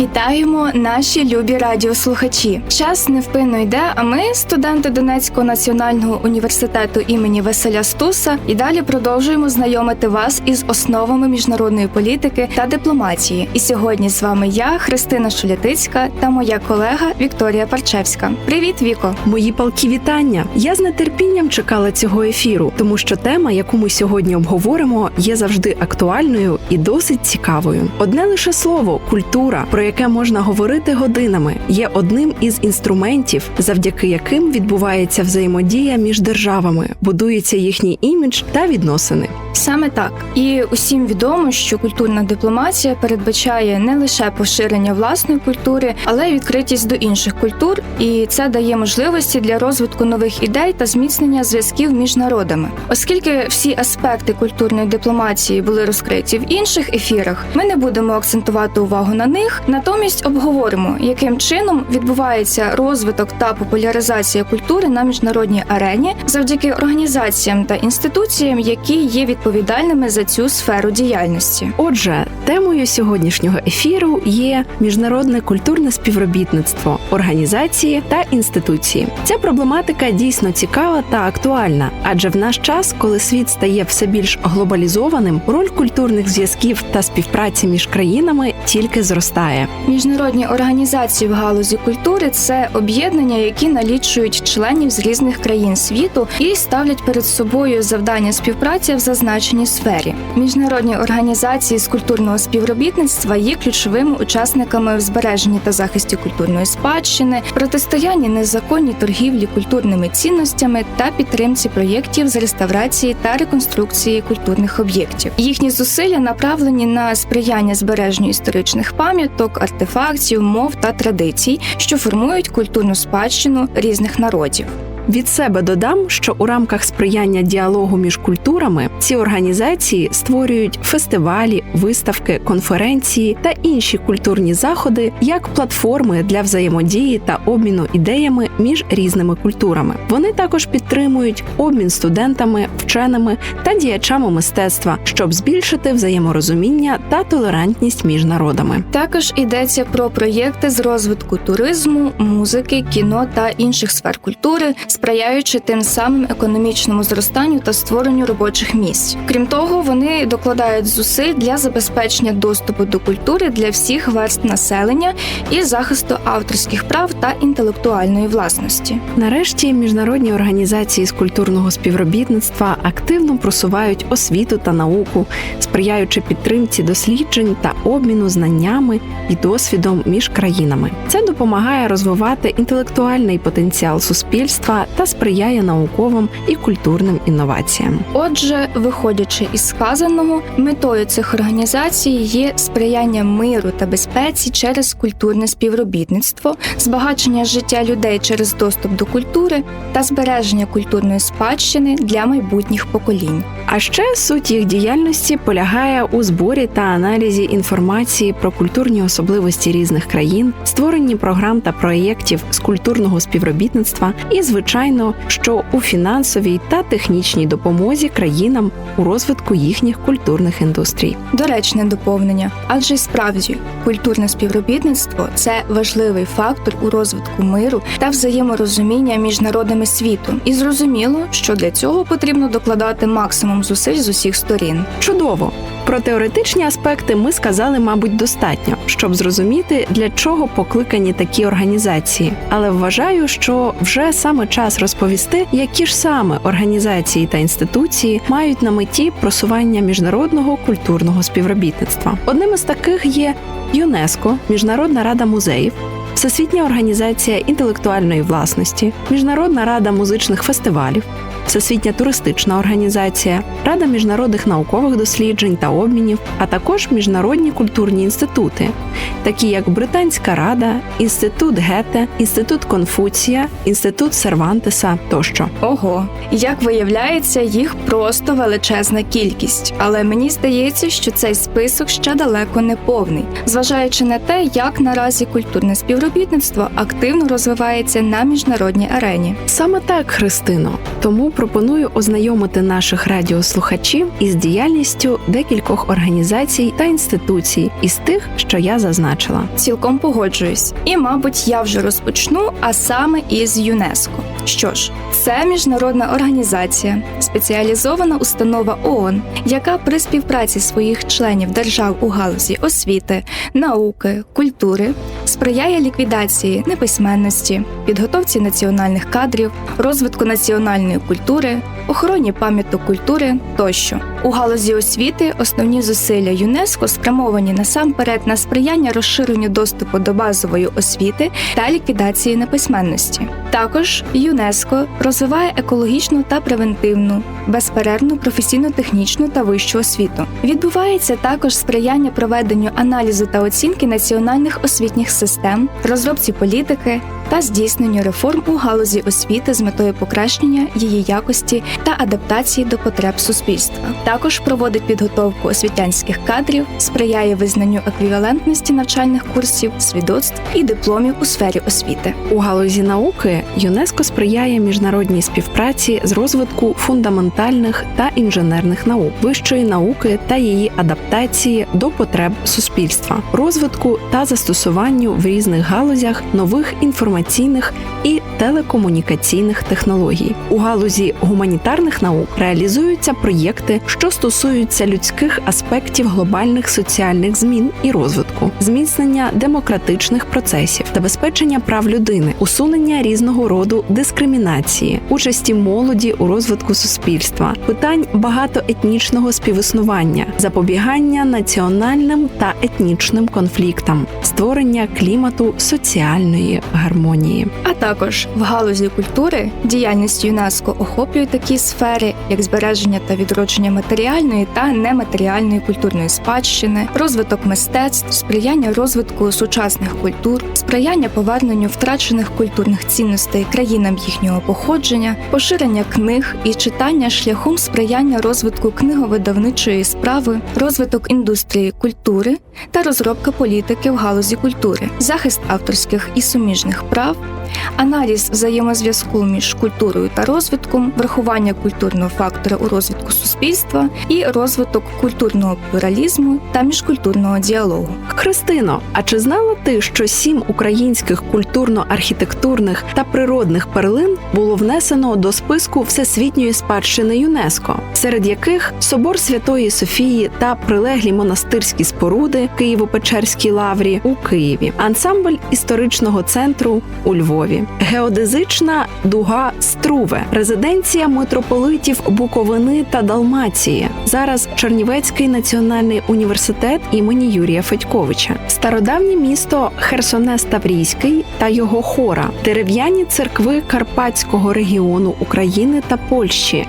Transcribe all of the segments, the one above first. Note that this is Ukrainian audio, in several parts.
Вітаємо наші любі радіослухачі. Час невпинно йде. А ми, студенти Донецького національного університету імені Василя Стуса, і далі продовжуємо знайомити вас із основами міжнародної політики та дипломатії. І сьогодні з вами я, Христина Шулятицька, та моя колега Вікторія Парчевська. Привіт, Віко! Мої палки вітання. Я з нетерпінням чекала цього ефіру, тому що тема, яку ми сьогодні обговоримо, є завжди актуальною і досить цікавою. Одне лише слово культура, про яке можна говорити годинами, є одним із інструментів, завдяки яким відбувається взаємодія між державами, будується їхній імідж та відносини. Саме так, і усім відомо, що культурна дипломатія передбачає не лише поширення власної культури, але й відкритість до інших культур, і це дає можливості для розвитку нових ідей та зміцнення зв'язків між народами. Оскільки всі аспекти культурної дипломатії були розкриті в інших ефірах, ми не будемо акцентувати увагу на них, натомість обговоримо, яким чином відбувається розвиток та популяризація культури на міжнародній арені завдяки організаціям та інституціям, які є відповідальними за цю сферу діяльності. Отже, темою сьогоднішнього ефіру є міжнародне культурне співробітництво, організації та інституції. Ця проблематика дійсно цікава та актуальна, адже в наш час, коли світ стає все більш глобалізованим, роль культурних зв'язків та співпраці між країнами тільки зростає. Міжнародні організації в галузі культури це об'єднання, які налічують членів з різних країн світу і ставлять перед собою завдання співпраці в зазначеній сфері. Міжнародні організації з культурного співробітництва є ключовими учасниками в збереженні та захисті культурної спадщини, протистоянні незаконній торгівлі культурними цінностями та підтримці проєктів з реставрації та реконструкції культурних об'єктів. Їхні зусилля направлені на сприяння збереженню історичних пам'яток, артефактів, мов та традицій, що формують культурну спадщину різних народів. Від себе додам, що у рамках сприяння діалогу між культурами ці організації створюють фестивалі, виставки, конференції та інші культурні заходи як платформи для взаємодії та обміну ідеями між різними культурами. Вони також підтримують обмін студентами, вченими та діячами мистецтва, щоб збільшити взаєморозуміння та толерантність між народами. Також йдеться про проєкти з розвитку туризму, музики, кіно та інших сфер культури, сприяючи тим самим економічному зростанню та створенню робочих місць. Крім того, вони докладають зусиль для забезпечення доступу до культури для всіх верст населення і захисту авторських прав та інтелектуальної власності. Нарешті міжнародні організації з культурного співробітництва активно просувають освіту та науку, сприяючи підтримці досліджень та обміну знаннями і досвідом між країнами. Це допомагає розвивати інтелектуальний потенціал суспільства та сприяє науковим і культурним інноваціям. Отже, виходячи із сказаного, метою цих організацій є сприяння миру та безпеці через культурне співробітництво, збагачення життя людей через доступ до культури та збереження культурної спадщини для майбутніх поколінь. А ще суть їх діяльності полягає у зборі та аналізі інформації про культурні особливості різних країн, створенні програм та проєктів з культурного співробітництва і, звичайно, що у фінансовій та технічній допомозі країнам у розвитку їхніх культурних індустрій. Доречне доповнення, адже справді культурне співробітництво це важливий фактор у розвитку миру та взаєморозуміння між народами світу. І зрозуміло, що для цього потрібно докладати максимум зусиль з усіх сторін. Чудово! Про теоретичні аспекти ми сказали, мабуть, достатньо, щоб зрозуміти, для чого покликані такі організації. Але вважаю, що вже саме час розповісти, які ж саме організації та інституції мають на меті просування міжнародного культурного співробітництва. Одним із таких є ЮНЕСКО, Міжнародна рада музеїв. Всесвітня організація інтелектуальної власності, Міжнародна рада музичних фестивалів, Всесвітня туристична організація, Рада міжнародних наукових досліджень та обмінів, а також міжнародні культурні інститути, такі як Британська Рада, Інститут Гете, Інститут Конфуція, Інститут Сервантеса тощо. Ого, як виявляється, їх просто величезна кількість. Але мені здається, що цей список ще далеко не повний, зважаючи на те, як наразі культурне співробітництво активно розвивається на міжнародній арені. Саме так, Христино. Тому пропоную ознайомити наших радіослухачів із діяльністю декількох організацій та інституцій із тих, що я зазначила. Цілком погоджуюсь. І, мабуть, я вже розпочну, а саме із ЮНЕСКО. Що ж, це міжнародна організація, спеціалізована установа ООН, яка при співпраці своїх членів держав у галузі освіти, науки, культури сприяє ліквідації неписьменності, підготовці національних кадрів, розвитку національної культури, архітектури охороні пам'яток культури тощо. У галузі освіти основні зусилля ЮНЕСКО спрямовані насамперед на сприяння розширенню доступу до базової освіти та ліквідації неписьменності. Також ЮНЕСКО розвиває екологічну та превентивну, безперервну професійно-технічну та вищу освіту. Відбувається також сприяння проведенню аналізу та оцінки національних освітніх систем, розробці політики та здійсненню реформ у галузі освіти з метою покращення її якості та адаптації до потреб суспільства. Також проводить підготовку освітянських кадрів, сприяє визнанню еквівалентності навчальних курсів, свідоцтв і дипломів у сфері освіти. У галузі науки ЮНЕСКО сприяє міжнародній співпраці з розвитку фундаментальних та інженерних наук, вищої науки та її адаптації до потреб суспільства, розвитку та застосуванню в різних галузях нових інформаційних і телекомунікаційних технологій. У галузі гуманітарних наук реалізуються проєкти, що стосуються людських аспектів глобальних соціальних змін і розвитку, зміцнення демократичних процесів, забезпечення прав людини, усунення різного роду дискримінації, участі молоді у розвитку суспільства, питань багатоетнічного співіснування, запобігання національним та етнічним конфліктам, створення клімату соціальної гармонії. А також в галузі культури діяльність ЮНЕСКО охоплює такі сфери, як збереження та відродження матеріальної та нематеріальної культурної спадщини, розвиток мистецтв, сприяння розвитку сучасних культур, сприяння поверненню втрачених культурних цінностей країнам їхнього походження, поширення книг і читання шляхом сприяння розвитку книговидавничої справи, розвиток індустрії культури та розробка політики в галузі культури, захист авторських і суміжних прав, аналіз взаємозв'язку між культурою та розвитком, врахування культурного фактора у розвитку суспільства і розвиток культурного плуралізму та міжкультурного діалогу. Христино, а чи знала ти, що сім українських культурно-архітектурних та природних перлин було внесено до списку всесвітньої спадщини ЮНЕСКО, серед яких собор Святої Софії та прилеглі монастирські споруди Києво-Печерській лаврі у Києві, ансамбль історичного центру у Львові, геодезична дуга Струве, резиденція митрополитів Буковини та Далмації. Зараз Чернівецький національний університет імені Юрія Федьковича, стародавнє місто Херсонес Таврійський та його хора, дерев'яні церкви Карпатського регіону України та Польщі,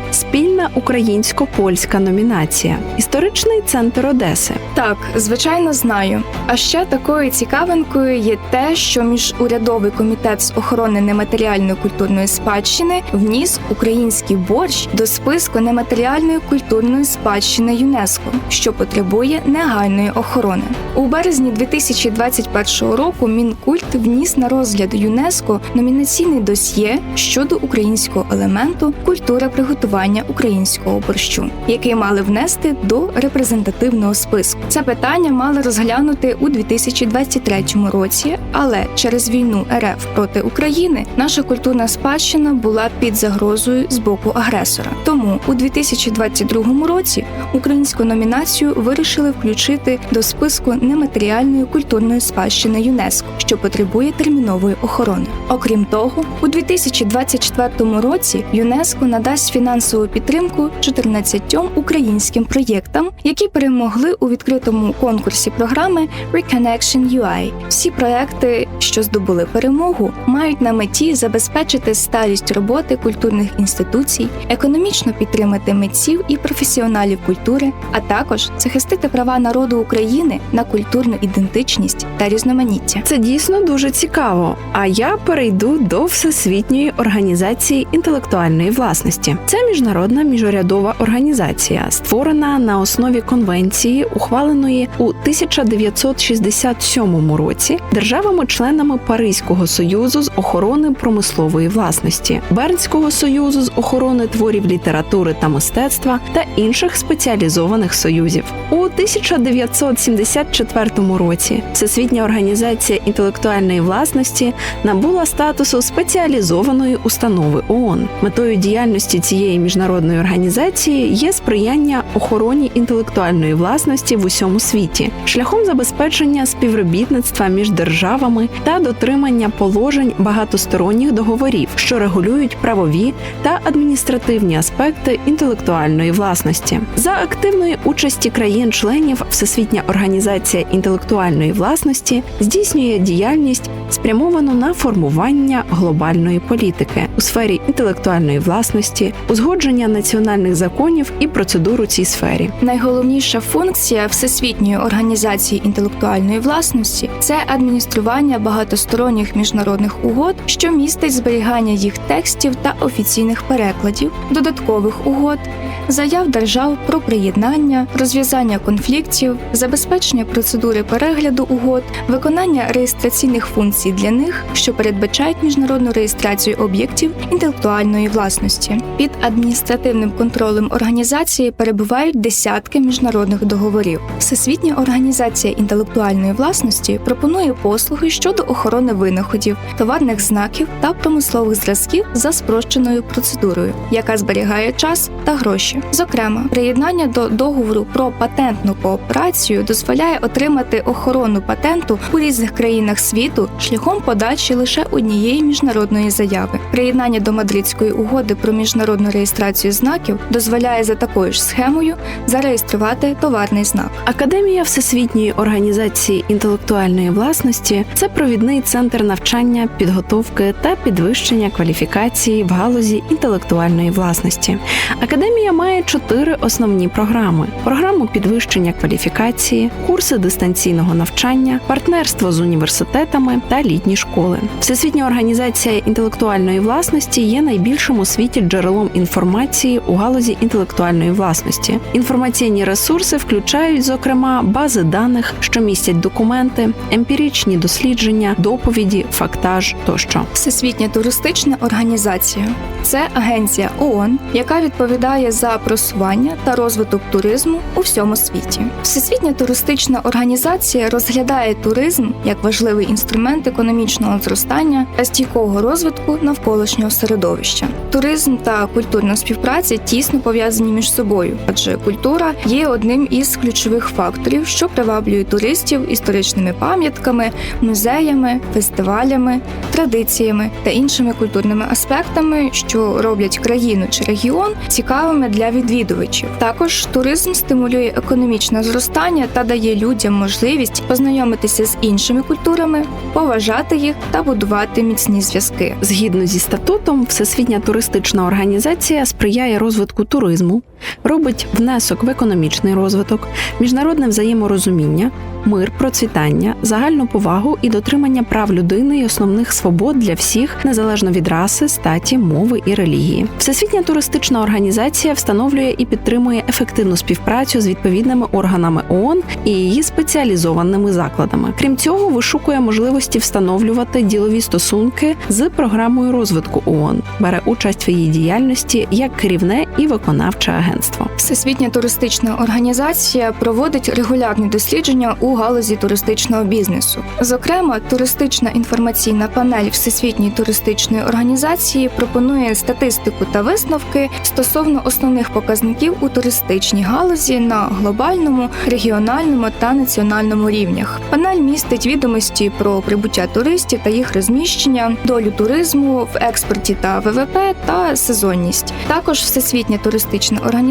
спільна українсько-польська номінація, історичний центр Одеси. Так, звичайно, знаю. А ще такою цікавинкою є те, що міжурядовий комітет з охорони нематеріальної культурної спадщини вніс український борщ до списку нематеріальної культурної спадщини ЮНЕСКО, що потребує негайної охорони. У березні 2021 року Мінкульт вніс на розгляд ЮНЕСКО номінаційний досьє щодо українського елементу культура приготування українського борщу, який мали внести до репрезентативного списку. Це питання мали розглянути у 2023 році, але через війну РФ проти України наша культурна спадщина була під загрозою з боку агресора. Тому у 2022 році українську номінацію вирішили включити до списку нематеріальної культурної спадщини ЮНЕСКО, що потребує термінової охорони. Окрім того, у 2024 році ЮНЕСКО надасть фінансову підтримку 14 українським проєктам, які перемогли у відкритому конкурсі програми Reconnection UI. Всі проекти, що здобули перемогу, мають на меті забезпечити сталість роботи культурних інституцій, економічно підтримати митців і професіоналів культури, а також захистити права народу України на культурну ідентичність та різноманіття. Це дійсно дуже цікаво. А я перейду до Всесвітньої організації інтелектуальної власності. Це міжнародна міжурядова організація, створена на основі конвенції, ухваленої у 1967 році державами-членами Паризького союзу з охорони промислової власності, Бернського союзу з охорони творів літератури та мистецтва та інших спеціалізованих союзів. У 1974 році Всесвітня організація інтелектуальної власності набула статусу спеціалізованої установи ООН. Метою діяльності цієї міжнародної організації є сприяння охороні інтелектуальної власності в усьому світі, шляхом забезпечення співробітництва між державами та дотримання положень багатосторонніх договорів, що регулюють правові та адміністративні аспекти інтелектуальної власності. За активної участі країн-членів Всесвітня організація інтелектуальної власності здійснює діяльність спрямовану на формування глобальної політики у сфері інтелектуальної власності, узгодження національних законів і процедур у цій сфері. Найголовніша функція Всесвітньої організації інтелектуальної власності це адміністрування багатосторонніх міжнародних угод, що містить зберігання їх текстів та офіційних перекладів, додаткових угод, заяв держав про приєднання, розв'язання конфліктів, забезпечення процедури перегляду угод, виконання реєстраційних функцій для них, що передбачають міжнародну реєстрацію об'єктів інтелектуальної власності. Під адміністративним контролем організації перебувають десятки міжнародних договорів. Всесвітня організація інтелектуальної власності пропонує послуги щодо охорони винаходів, товарних знаків та промислових зразків за спрощеною процедурою, яка зберігає час та гроші. Зокрема, приєднання до договору про патентну кооперацію дозволяє отримати охорону патенту у різних країнах світу шляхом подачі лише однієї міжнародної заяви. Приєднання до Мадридської угоди про міжнародну реєстрацію знаків дозволяє за такою ж схемою зареєструвати товарний знак. Академія Всесвітньої організації інтелектуальної власності це провідний центр навчання, підготовки та підвищення кваліфікації в галузі інтелектуальної власності. Академія має чотири основні програми: програму підвищення кваліфікації, курси дистанційного навчання, партнерство з університетами та літні школи. Всесвітня організація інтелектуальної власності є найбільшим у світі джерелом інформації у галузі інтелектуальної власності. Інформаційні ресурси включають, зокрема, бази даних, що містять документи, емпіричні дослідження, доповіді, фактаж тощо. Всесвітня туристична організація це агенція ООН, яка відповідає за просування та розвиток туризму у всьому світі. Всесвітня туристична організація розглядає туризм як важливий інструмент економічного зростання та стійкого розвитку навколишнього середовища. Туризм та культурна співпраця тісно пов'язані між собою, адже культура є одним із ключових факторів, що приваблює туристів історичними пам'ятками, музеями, фестивалями, традиціями та іншими культурними аспектами, що роблять країну чи регіон цікавими для відвідувачів. Також туризм стимулює економічне зростання та дає людям можливість познайомитися з іншими культурами, поважати їх та будувати міцні зв'язки. Згідно зі статутом, Всесвітня туристична організація сприяє розвитку туризму, робить внесок в економічний розвиток, міжнародне взаєморозуміння, мир, процвітання, загальну повагу і дотримання прав людини і основних свобод для всіх, незалежно від раси, статі, мови і релігії. Всесвітня туристична організація встановлює і підтримує ефективну співпрацю з відповідними органами ООН і її спеціалізованими закладами. Крім цього, вишукує можливості встановлювати ділові стосунки з програмою розвитку ООН, бере участь в її діяльності як керівне і виконавче агентство. Агентство. Всесвітня туристична організація проводить регулярні дослідження у галузі туристичного бізнесу. Зокрема, туристична інформаційна панель Всесвітньої туристичної організації пропонує статистику та висновки стосовно основних показників у туристичній галузі на глобальному, регіональному та національному рівнях. Панель містить відомості про прибуття туристів та їх розміщення, долю туризму в експорті та ВВП та сезонність. Також Всесвітня туристична організація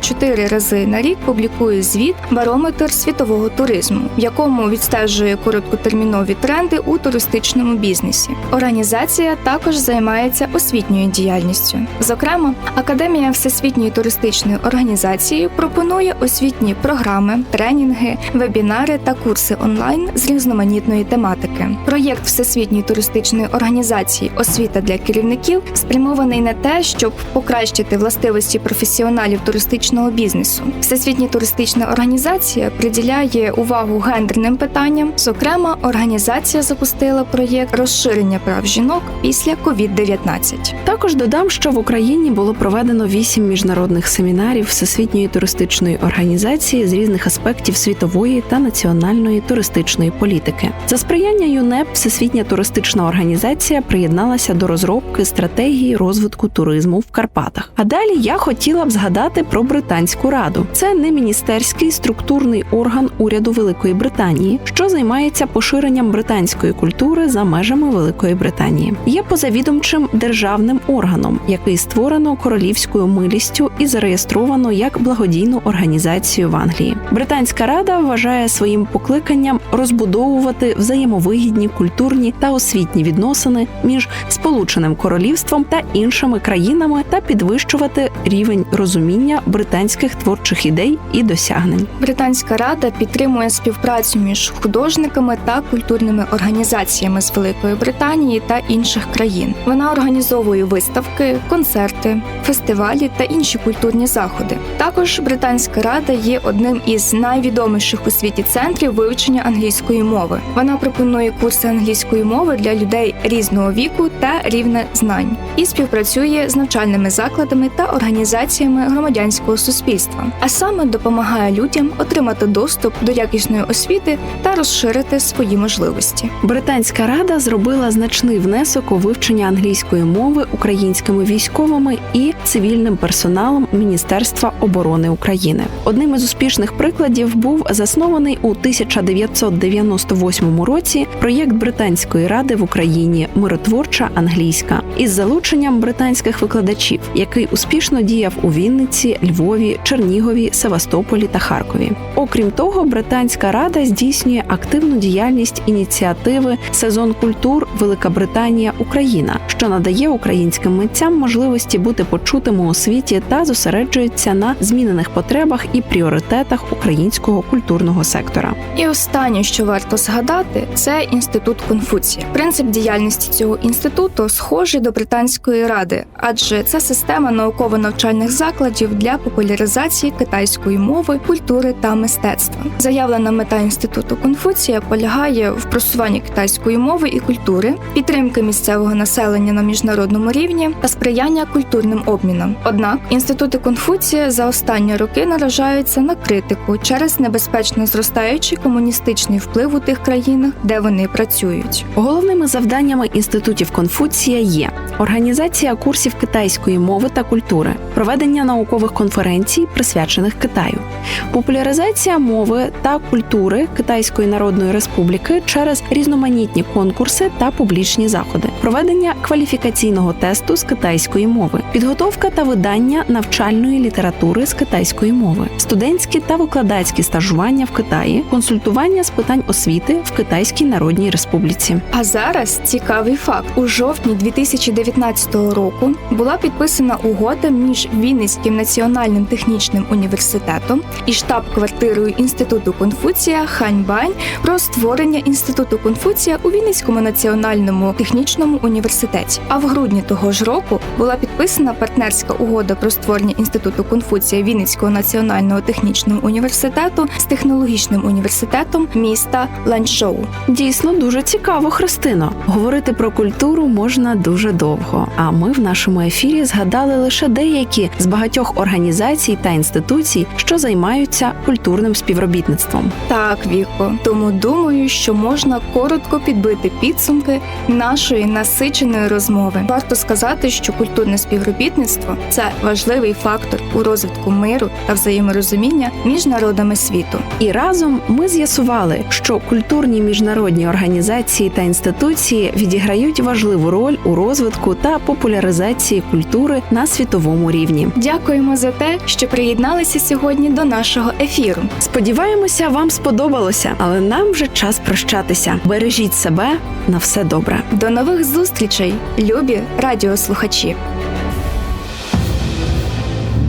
чотири рази на рік публікує звіт Барометр світового туризму, в якому відстежує короткотермінові тренди у туристичному бізнесі. Організація також займається освітньою діяльністю. Зокрема, Академія Всесвітньої туристичної організації пропонує освітні програми, тренінги, вебінари та курси онлайн з різноманітної тематики. Проєкт Всесвітньої туристичної організації Освіта для керівників спрямований на те, щоб покращити властивості професіоналів туристичного бізнесу. Всесвітня туристична організація приділяє увагу гендерним питанням. Зокрема, організація запустила проєкт розширення прав жінок після COVID-19. Також додам, що в Україні було проведено вісім міжнародних семінарів Всесвітньої туристичної організації з різних аспектів світової та національної туристичної політики. За сприяння ЮНЕП Всесвітня туристична організація приєдналася до розробки стратегії розвитку туризму в Карпатах. А далі я хотіла б згадати про британську раду. Це не міністерський структурний орган уряду Великої Британії, що займається поширенням британської культури за межами Великої Британії. Є позавідомчим державним органом, який створено королівською милістю і зареєстровано як благодійну організацію в Англії. Британська рада вважає своїм покликанням розбудовувати взаємовигідні культурні та освітні відносини між Сполученим Королівством та іншими країнами та підвищувати рівень розуміння британських творчих ідей і досягнень. Британська рада підтримує співпрацю між художниками та культурними організаціями з Великої Британії та інших країн. Вона організовує виставки, концерти, фестивалі та інші культурні заходи. Також Британська рада є одним із найвідоміших у світі центрів вивчення англійської мови. Вона пропонує курси англійської мови для людей різного віку та рівня знань і співпрацює з навчальними закладами та організаціями громадянського суспільства, а саме допомагає людям отримати доступ до якісної освіти та розширити свої можливості. Британська рада зробила значний внесок у вивчення англійської мови українськими військовими і цивільним персоналом Міністерства оборони України. Одним із успішних прикладів був заснований у 1998 році проєкт Британської ради в Україні Миротворча англійська із залученням британських викладачів, який успішно діяв у Вінниці, Львові, Чернігові, Севастополі та Харкові. Окрім того, британська рада здійснює активну діяльність ініціативи Сезон культур Велика Британія Україна, що надає українським митцям можливості бути почутими у світі та зосереджується на змінених потребах і пріоритетах українського культурного сектора. І останнє, що варто згадати, це інститут Конфуція. Принцип діяльності цього інституту схожий до британської ради, адже це система науково-навчальних закладів для популяризації китайської мови, культури та мистецтва. Заявлена мета інституту Конфуція полягає в просуванні китайської мови і культури, підтримки місцевого населення на міжнародному рівні та сприяння культурним обмінам. Однак інститути Конфуція за останні роки наражаються на критику через небезпечно зростаючий комуністичний вплив у тих країнах, де вони працюють. Головними завданнями інститутів Конфуція є організація курсів китайської мови та культури, проведення наукових конференцій, присвячених Китаю, популяризація мови та культури Китайської Народної Республіки через різноманітні конкурси та публічні заходи, проведення кваліфікаційного тесту з китайської мови, підготовка та видання навчальної літератури з китайської мови, студентські та викладацькі стажування в Китаї, консультування з питань освіти в Китайській Народній Республіці. А зараз цікавий факт: у жовтні 2019 року була підписана угода між Вінницьким національним технічним університетом і штаб-квартирою інституту Конфуція Ханьбань про створення інституту Конфуція у Вінницькому національному технічному університеті. А в грудні того ж року була підписана партнерська угода про створення інституту Конфуція Вінницького національного технічного університету з технологічним університетом міста Ланчжоу. Дійсно дуже цікаво, Христино. Говорити про культуру можна дуже довго. А ми в нашому ефірі згадали лише деякі з багатьох багатьох організацій та інституцій, що займаються культурним співробітництвом. Так, Віко. Тому думаю, що можна коротко підбити підсумки нашої насиченої розмови. Варто сказати, що культурне співробітництво це важливий фактор у розвитку миру та взаєморозуміння між народами світу. І разом ми з'ясували, що культурні міжнародні організації та інституції відіграють важливу роль у розвитку та популяризації культури на світовому рівні. Дякуємо за те, що приєдналися сьогодні до нашого ефіру. Сподіваємося, вам сподобалося, але нам вже час прощатися. Бережіть себе на все добре. До нових зустрічей, любі радіослухачі.